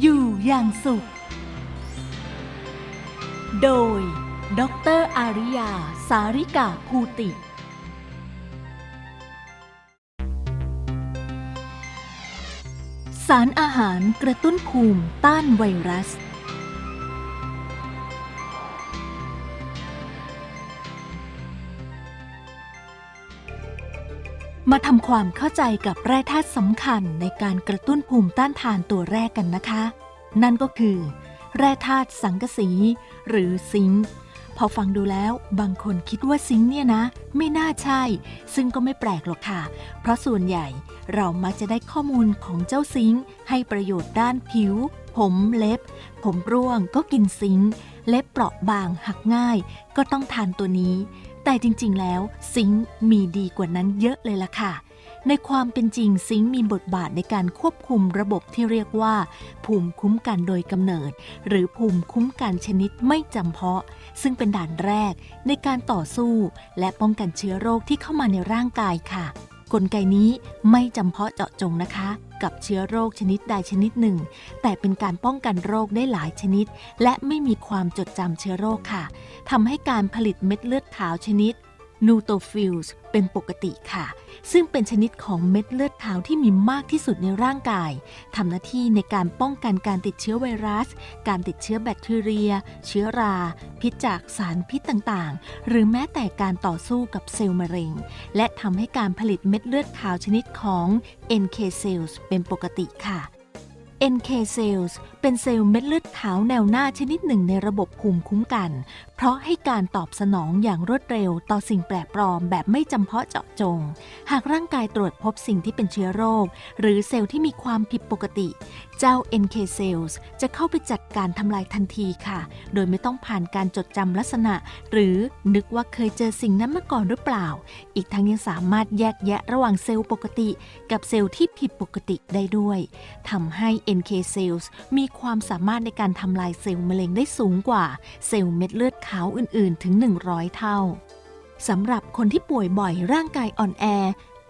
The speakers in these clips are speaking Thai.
อยู่อย่างสุข โดย ดรอาริยา สาริกาภูติ สารอาหารกระตุ้นภูมิต้านไวรัส มาทำความเข้าใจกับแร่ธาตุสำคัญในการกระตุ้นภูมิต้านทานตัวแรกกันนะคะ นั่นก็คือ แร่ธาตุสังกะสี หรือซิงค์พอฟังดูแล้วบางคนคิดว่าซิงค์เนี่ยนะ ไม่น่าใช่ ซึ่งก็ไม่แปลกหรอกค่ะ เพราะส่วนใหญ่เรามักจะได้ข้อมูลของเจ้าซิงค์ให้ประโยชน์ด้านผิว ผมเล็บ ผมร่วงก็กินซิงค์ เล็บเปราะบางหักง่าย ก็ต้องทานตัวนี้ แต่จริงๆ แล้วซิงค์มีดีกว่านั้นเยอะเลยล่ะค่ะ ในความเป็นจริงซิงค์มีบทบาทในการควบคุมระบบที่เรียกว่า ภูมิคุ้มกันโดยกำเนิด หรือภูมิคุ้มกันชนิดไม่จำเพาะ ซึ่งเป็นด่านแรกในการต่อสู้ และป้องกันเชื้อโรคที่เข้ามาในร่างกายค่ะ กลไกนี้ไม่จำเพาะเจาะจงนะคะ กับเชื้อโรคชนิดใดชนิดหนึ่ง แต่เป็นการป้องกันโรคได้หลายชนิด และไม่มีความจดจำเชื้อโรคค่ะทำให้การผลิตเม็ดเลือดขาวชนิด นูโตฟิลส์เป็นปกติค่ะ ซึ่งเป็นชนิดของเม็ดเลือดขาวที่มีมากที่สุดในร่างกายทำหน้าที่ในการป้องกันการติดเชื้อไวรัส การติดเชื้อแบคทีเรีย เชื้อรา พิษจากสารพิษต่างๆ หรือแม้แต่การต่อสู้กับเซลล์มะเร็ง และทำให้การผลิตเม็ดเลือดขาวชนิดของ NK cells เป็นปกติค่ะ NK cells เป็นเซลล์เม็ดเลือดขาวแนวหน้าชนิดหนึ่งในระบบภูมิคุ้มกัน เพราะให้การตอบสนองอย่างรวดเร็วต่อสิ่งแปลกปลอมแบบไม่จำเพาะเจาะจง หากร่างกายตรวจพบสิ่งที่เป็นเชื้อโรค หรือเซลล์ที่มีความผิดปกติ เจ้า NK cells จะเข้าไปจัดการทำลายทันทีค่ะ โดยไม่ต้องผ่านการจดจำลักษณะ หรือนึกว่าเคยเจอสิ่งนั้นมาก่อนหรือเปล่า อีกทั้งยังสามารถแยกแยะระหว่างเซลล์ปกติ กับเซลล์ที่ผิดปกติได้ด้วยทำให้ NK cells มีความสามารถในการทำลายเซลล์มะเร็งได้สูงกว่าเซลล์เม็ดเลือดขาวอื่นๆ ถึง 100 เท่าสำหรับคนที่ป่วยบ่อยร่างกายอ่อนแอ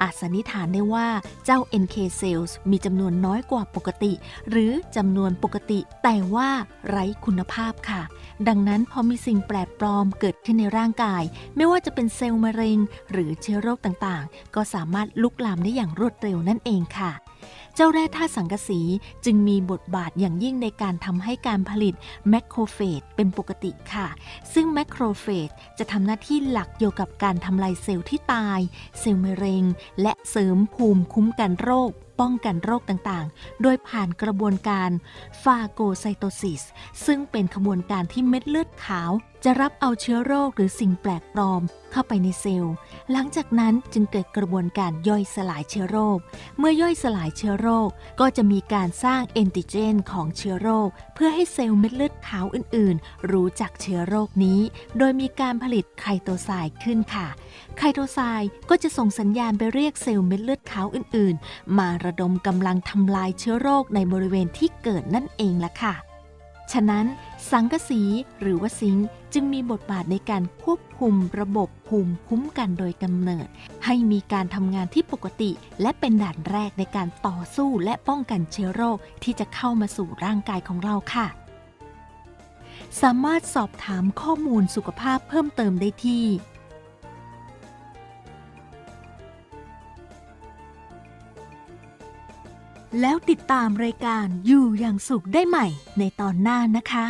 อาจสันนิษฐานได้ว่าเจ้า NK cells มีจำนวนน้อยกว่าปกติ หรือจำนวนปกติ แต่ว่าไร้คุณภาพค่ะ ดังนั้นพอมีสิ่งแปลกปลอมเกิดขึ้นในร่างกาย ไม่ว่าจะเป็นเซลล์มะเร็ง หรือเชื้อโรคต่างๆ ก็สามารถลุกลามได้อย่างรวดเร็วนั่นเองค่ะ เจ้าแร่ธาตุสังกะสีจึงมีบทบาทอย่างยิ่งในการทำให้การผลิตแมคโครเฟสเป็นปกติค่ะ ซึ่งแมคโครเฟสจะทำหน้าที่หลักเกี่ยวกับการทำลายเซลล์ที่ตาย เซลล์มะเร็ง และเสริมภูมิคุ้มกันโรค ป้องกันโรคต่างๆ โดยผ่านกระบวนการฟาโกไซโตซิสซึ่งเป็นขบวนการที่เม็ดเลือดขาว จะรับเอาเชื้อโรคหรือสิ่งแปลกปลอม เข้าไปในเซลล์ หลังจากนั้นจึงเกิดกระบวนการย่อยสลายเชื้อโรค เมื่อย่อยสลายเชื้อโรค ก็จะมีการสร้างแอนติเจนของเชื้อโรค เพื่อให้เซลล์เม็ดเลือดขาวอื่น ๆ รู้จักเชื้อโรคนี้ โดยมีการผลิตไคโตไซด์ขึ้นค่ะ ไคโตไซด์ก็จะส่งสัญญาณไปเรียกเซลล์เม็ดเลือดขาวอื่น ๆ มาระดมกำลังทำลายเชื้อโรคในบริเวณที่เกิดนั่นเองล่ะค่ะ ฉะนั้นสังกะสีหรือว่าซิงจึงมีบทบาทในการควบคุมระบบภูมิคุ้มกันโดยกำเนิด ให้มีการทำงานที่ปกติ และเป็นด่านแรกในการต่อสู้และป้องกันเชื้อโรคที่จะเข้ามาสู่ร่างกายของเราค่ะ สามารถสอบถามข้อมูลสุขภาพเพิ่มเติมได้ที่ แล้วติดตามรายการอยู่อย่างสุขได้ใหม่ในตอนหน้านะคะ